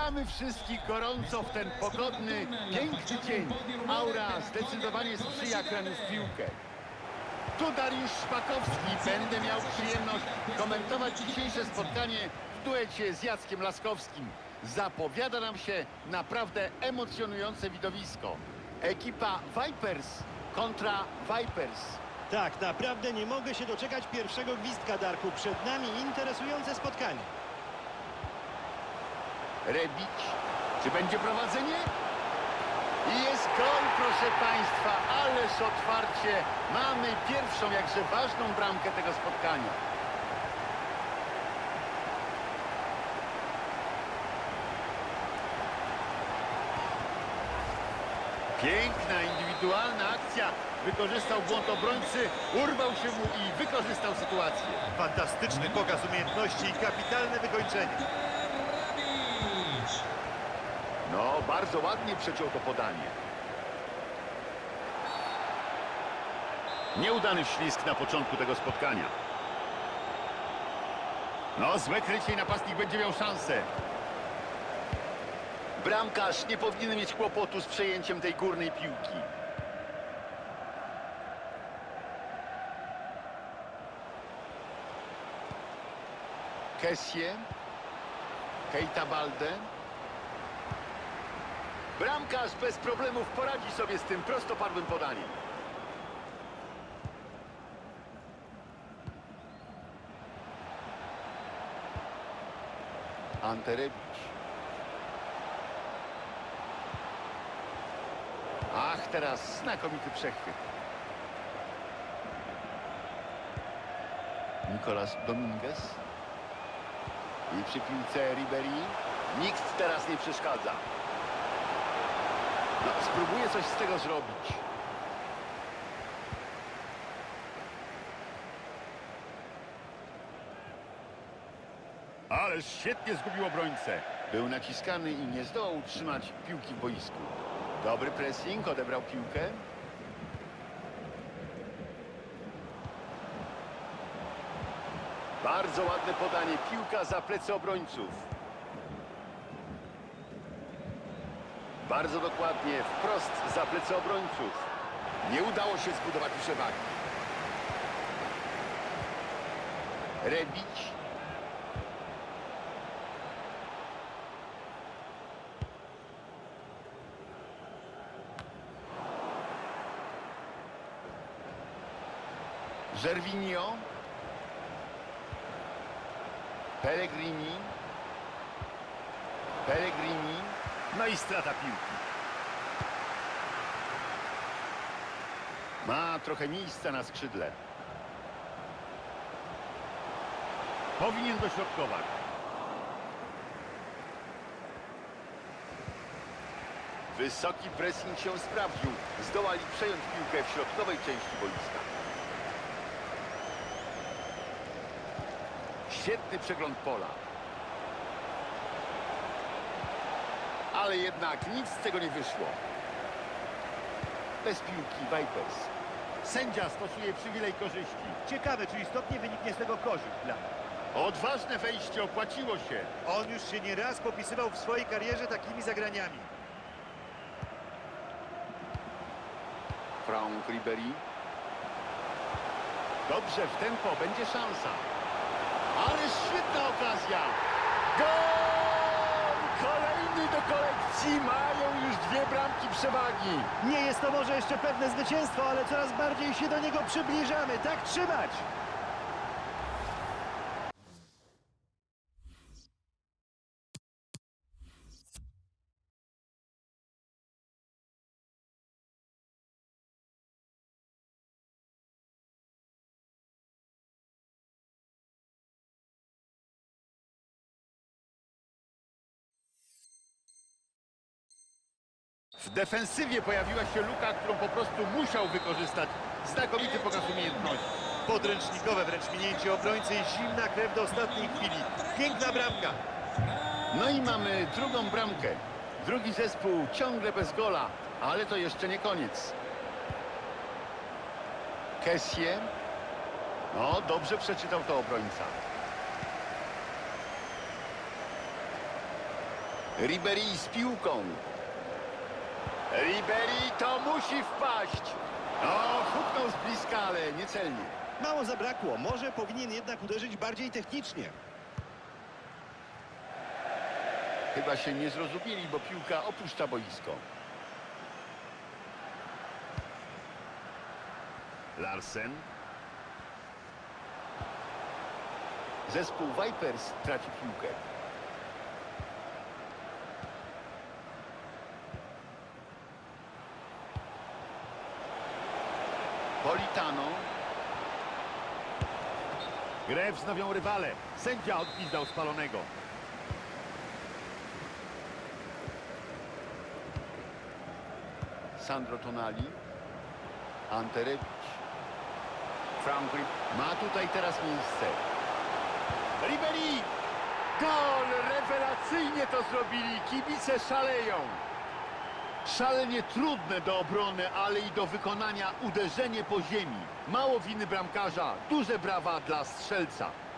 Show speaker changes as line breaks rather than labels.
Witamy wszystkich gorąco w ten pogodny, piękny dzień. Aura zdecydowanie sprzyja graniu w piłkę. Tu Dariusz Szpakowski. Będę miał przyjemność komentować dzisiejsze spotkanie w duecie z Jackiem Laskowskim. Zapowiada nam się naprawdę emocjonujące widowisko. Ekipa Vipers kontra Vipers.
Tak, naprawdę nie mogę się doczekać pierwszego gwizdka, Darku. Przed nami interesujące spotkanie.
Rebić. Czy będzie prowadzenie? I jest gol, proszę Państwa. Ależ otwarcie. Mamy pierwszą, jakże ważną bramkę tego spotkania. Piękna, indywidualna akcja. Wykorzystał błąd obrońcy, urwał się mu i wykorzystał sytuację.
Fantastyczny pokaz umiejętności i kapitalne wykończenie.
No, bardzo ładnie przeciął to podanie. Nieudany ślizg na początku tego spotkania. No, złe krycie i napastnik będzie miał szansę. Bramkarz nie powinien mieć kłopotu z przejęciem tej górnej piłki. Kessie. Keita Balde. Bramkarz bez problemów poradzi sobie z tym prostopadłym podaniem. Ante Rebic. Ach, teraz znakomity przechwyt. Nicolas Dominguez. I przy piłce Ribery. Nikt teraz nie przeszkadza. Spróbuję coś z tego zrobić. Ależ świetnie zgubił obrońcę. Był naciskany i nie zdołał utrzymać piłki w boisku. Dobry pressing, odebrał piłkę. Bardzo ładne podanie. Piłka za plecy obrońców. Bardzo dokładnie, wprost za plecy obrońców. Nie udało się zbudować przewagi. Rebić. Żerwinio. Pellegrini. Pellegrini. No i strata piłki. Ma trochę miejsca na skrzydle. Powinien dośrodkować. Wysoki pressing się sprawdził. Zdołali przejąć piłkę w środkowej części boiska. Świetny przegląd pola. Ale jednak nic z tego nie wyszło. Bez piłki Vipers. Sędzia stosuje przywilej korzyści.
Ciekawe, czy istotnie wyniknie z tego korzyść dla.
Odważne wejście opłaciło się.
On już się nieraz popisywał w swojej karierze takimi zagraniami.
Frank Ribery. Dobrze, w tempo, będzie szansa. Ale świetna okazja. Gol! Kolekcji. Mają już dwie bramki przewagi.
Nie jest to może jeszcze pewne zwycięstwo, ale coraz bardziej się do niego przybliżamy. Tak trzymać!
W defensywie pojawiła się luka, którą po prostu musiał wykorzystać. Znakomity pokaz umiejętności.
Podręcznikowe wręcz minięcie obrońcy i zimna krew do ostatniej chwili. Piękna bramka.
No i mamy drugą bramkę. Drugi zespół ciągle bez gola, ale to jeszcze nie koniec. Kessie. No, dobrze przeczytał to obrońca. Ribery z piłką. Ribery to musi wpaść. O, huknął z bliska, ale niecelnie.
Mało zabrakło, może powinien jednak uderzyć bardziej technicznie.
Chyba się nie zrozumieli, bo piłka opuszcza boisko. Larsen. Zespół Vipers traci piłkę. Politano. Grę wznowią rywale. Sędzia odpizdał spalonego. Sandro Tonali. Anterewicz. Franklin ma tutaj teraz miejsce. Ribery! Gol! Rewelacyjnie to zrobili. Kibice szaleją. Szalenie trudne do obrony, ale i do wykonania uderzenie po ziemi. Mało winy bramkarza, duże brawa dla strzelca.